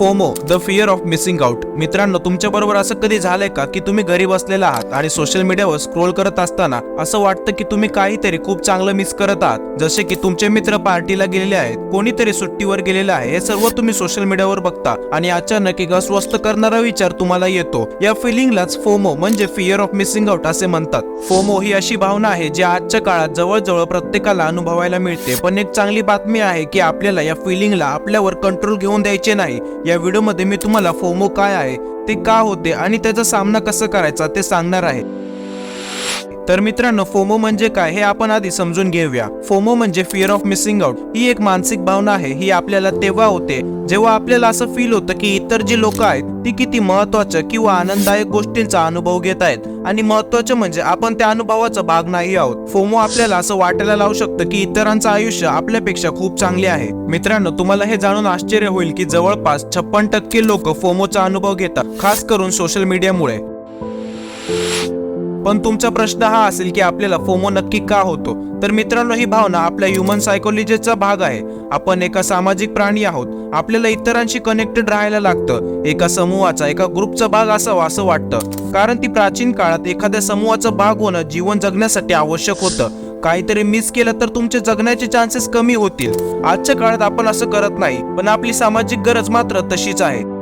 FOMO the fear of missing out. मित्रांनो तुमच्या बरोबर असं कधी झालंय का की तुम्ही घरी बसलेला आहात आणि सोशल मीडियावर स्क्रोल करत असताना असं वाटतं की तुम्ही काहीतरी खूप चांगलं मिस करत आहात? जसे की तुमचे मित्र पार्टीला गेलेले आहेत कोणीतरी सुट्टीवर गेलेले आहे हे सर्व तुम्ही सोशल मीडियावर बघता आणि अचानक एक अस्वस्थ करणारा विचार तुम्हाला येतो. या फिलिंगलाच फोमो म्हणजे फिअर ऑफ मिसिंग आउट असे म्हणतात. फोमो ही अशी भावना आहे जी आजच्या काळात जवळजवळ प्रत्येकाला अनुभवायला मिळते. पण एक चांगली बातमी आहे की आपल्याला या फिलिंगला आपल्यावर कंट्रोल घेऊन द्यायचे नाही. या व्हिडिओमध्ये मी तुम्हाला फोमो काय आहे ते का होते आणि त्याचा सामना कसं करायचा ते सांगणार आहे. तर मित्रांनो फोमो म्हणजे काय हे आपण आधी समजून घेऊया. फोमो म्हणजे फिअर ऑफ मिसिंग आउट ही एक मानसिक भावना आहे ही आपल्याला तेव्हा होते जेव्हा आपल्याला असं फील होतं की इतर जी लोक आहेत ती किती महत्त्वाच्या किंवा आनंददायक गोष्टींचा अनुभव घेत आहेत. आणि महत्वाचं म्हणजे आपण त्या अनुभवाचा भाग नाही आहोत. फोमो आपल्याला असं वाटायला लावू शकतं की इतरांचं आयुष्य आपल्यापेक्षा खूप चांगले आहे. मित्रांनो तुम्हाला हे जाणून आश्चर्य होईल की जवळपास छप्पन टक्के लोक फोमोचा अनुभव घेतात खास करून सोशल मीडियामुळे पण तुमचा प्रश्न हा असेल की आपल्याला फोमो नक्की का होतो? तर मित्रांनो ही भावना आपल्या ह्युमन सायकोलॉजीचा भाग आहे. आपण एका सामाजिक प्राणी आहोत. आपल्याला इतरांशी कनेक्टेड राहायला लागतं. एका समूहाचा एका ग्रुपचा भाग असावा असं वाटतं. कारण ती प्राचीन काळात एखाद्या समूहाचा भाग होणं जीवन जगण्यासाठी आवश्यक होतं. काहीतरी मिस केलं तर तुमचे जगण्याचे चान्सेस कमी होतील. आजच्या काळात आपण असं करत नाही पण आपली सामाजिक गरज मात्र तशीच आहे.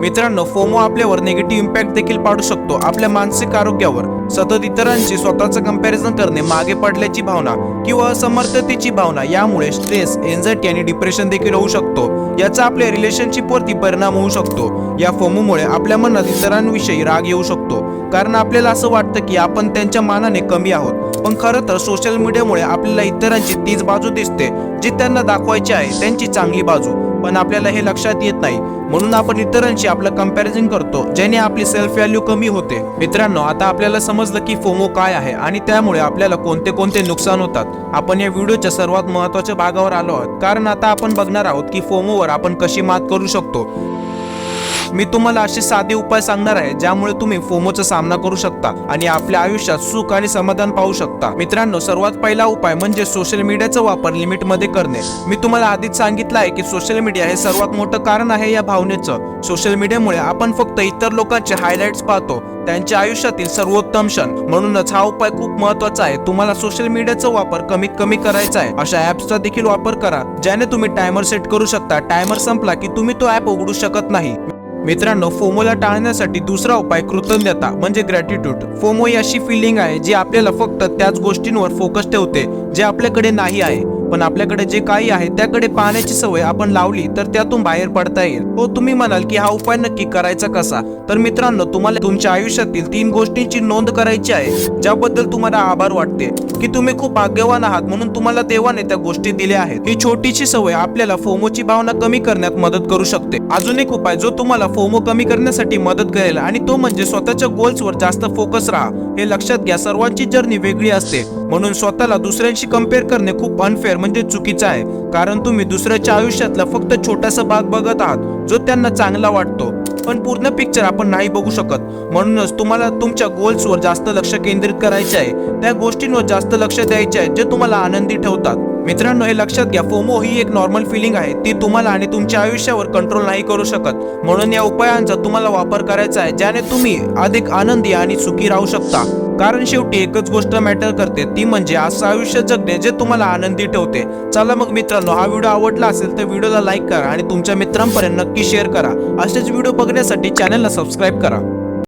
मित्रांनो फोमो आपल्यावर निगेटिव्ह इम्पॅक्ट देखील पाडू शकतो. आपल्या मानसिक आरोग्यावर. सतत इतरांशी स्वतःचं कंपॅरिझन करणे मागे पडल्याची भावना किंवा असमर्थतेची भावना यामुळे स्ट्रेस एन्झायटी आणि डिप्रेशन देखील होऊ शकतो. याचा आपल्या रिलेशनशिपवरती परिणाम होऊ शकतो. या फोमोमुळे आपल्या मनात इतरांविषयी राग येऊ शकतो. कारण आपल्याला असं वाटतं की आपण त्यांच्या मानाने कमी आहोत. पण खरं तर सोशल मीडियामुळे आपल्याला इतरांची तीच बाजू दिसते जी त्यांना दाखवायची आहे त्यांची चांगली बाजू. पण आपल्याला हे लक्षात येत नाही. म्हणून आपण इतरांशी आपलं कंपॅरिझन करतो ज्याने आपली सेल्फ व्हॅल्यू कमी होते. मित्रांनो आता आपल्याला समजलं की फोमो काय आहे आणि त्यामुळे आपल्याला कोणते कोणते नुकसान होतात. आपण या व्हिडिओच्या सर्वात महत्त्वाच्या भागावर आलो आहोत. कारण आता आपण बघणार आहोत की फोमोवर आपण कशी मात करू शकतो. मी तुम्हाला असे साधे उपाय सांगणार आहे ज्यामुळे तुम्ही फोमोचा सामना करू शकता आणि आपल्या आयुष्यात सुख आणि समाधान पाहू शकता. मित्रांनो सर्वात पहिला उपाय म्हणजे सोशल मीडियाचा वापर लिमिटमध्ये करणे. मी तुम्हाला आधीच सांगितलं आहे की सोशल मीडिया हे सर्वात मोठं कारण आहे या भावनेचं. सोशल मीडियामुळे आपण फक्त इतर लोकांचे हायलाइट्स पाहतो त्यांच्या आयुष्यातील सर्वोत्तम क्षण. म्हणूनच हा उपाय खूप महत्त्वाचा आहे. तुम्हाला सोशल मीडियाचा वापर कमीत कमी करायचा आहे. अशा ऍप्सचा देखील वापर करा ज्याने तुम्ही टायमर सेट करू शकता. टायमर संपला की तुम्ही तो ऍप उघडू शकत नाही. मित्रांनो फोमोला टाळण्यासाठी दुसरा उपाय कृतज्ञता म्हणजे ग्रॅटिट्यूड फोमो ही अशी फिलिंग आहे जी आपल्याला फक्त त्याच गोष्टींवर फोकस ठेवते जे आपल्याकडे नाही आहे. पण आपल्याकडे जे काही आहे त्याकडे पाहण्याची सवय आपण लावली तर त्यातून बाहेर पडता येईल. हो तुम्ही म्हणाल की हा उपाय नक्की करायचा कसा? तर मित्रांनो तुम्हाला तुमच्या आयुष्यातील तीन गोष्टींची नोंद करायची आहे ज्याबद्दल तुम्हाला आभार वाटते. की तुम्ही खूप भाग्यवान आहात म्हणून तुम्हाला देवाने त्या गोष्टी दिल्या आहेत. ही छोटीशी सवय आपल्याला फोमोची भावना कमी करण्यात मदत करू शकते. अजून एक उपाय जो तुम्हाला फोमो कमी करण्यासाठी मदत करेल आणि तो म्हणजे स्वतःच्या गोल्सवर जास्त फोकस राहा. हे लक्षात घ्या सर्वांची जर्नी वेगळी असते. म्हणून स्वतःला दुसऱ्यांशी कंपेअर करणे खूप अनफेअर म्हणजे चुकीचं आहे. कारण तुम्ही दुसऱ्याच्या आयुष्यातला फक्त छोटासा भाग बघत आहात जो त्यांना चांगला वाटतो. पण पूर्ण पिक्चर आपण नाही बघू शकत. म्हणूनच तुम्हाला तुमच्या गोल्सवर जास्त लक्ष केंद्रित करायचे आहे. त्या गोष्टींवर जास्त लक्ष द्यायचे आहे जे तुम्हाला आनंदी ठेवतात. मित्रांनो हे लक्षात घ्या फोमो ही एक नॉर्मल फिलिंग आहे. ती तुम्हाला आणि तुमच्या आयुष्यावर कंट्रोल नाही करू शकत. म्हणून या उपायांचा तुम्हाला वापर करायचा आहे ज्याने तुम्ही अधिक आनंदी आणि सुखी राहू शकता. कारण शेवटी एकच गोष्ट मॅटर करते ती म्हणजे असं आयुष्य जगणे जे तुम्हाला आनंदी ठेवते. चला मग मित्रांनो हा व्हिडिओ आवडला असेल तर व्हिडिओला लाईक करा आणि तुमच्या मित्रांपर्यंत नक्की शेअर करा. असेच व्हिडिओ बघण्यासाठी चॅनलला सबस्क्राईब करा.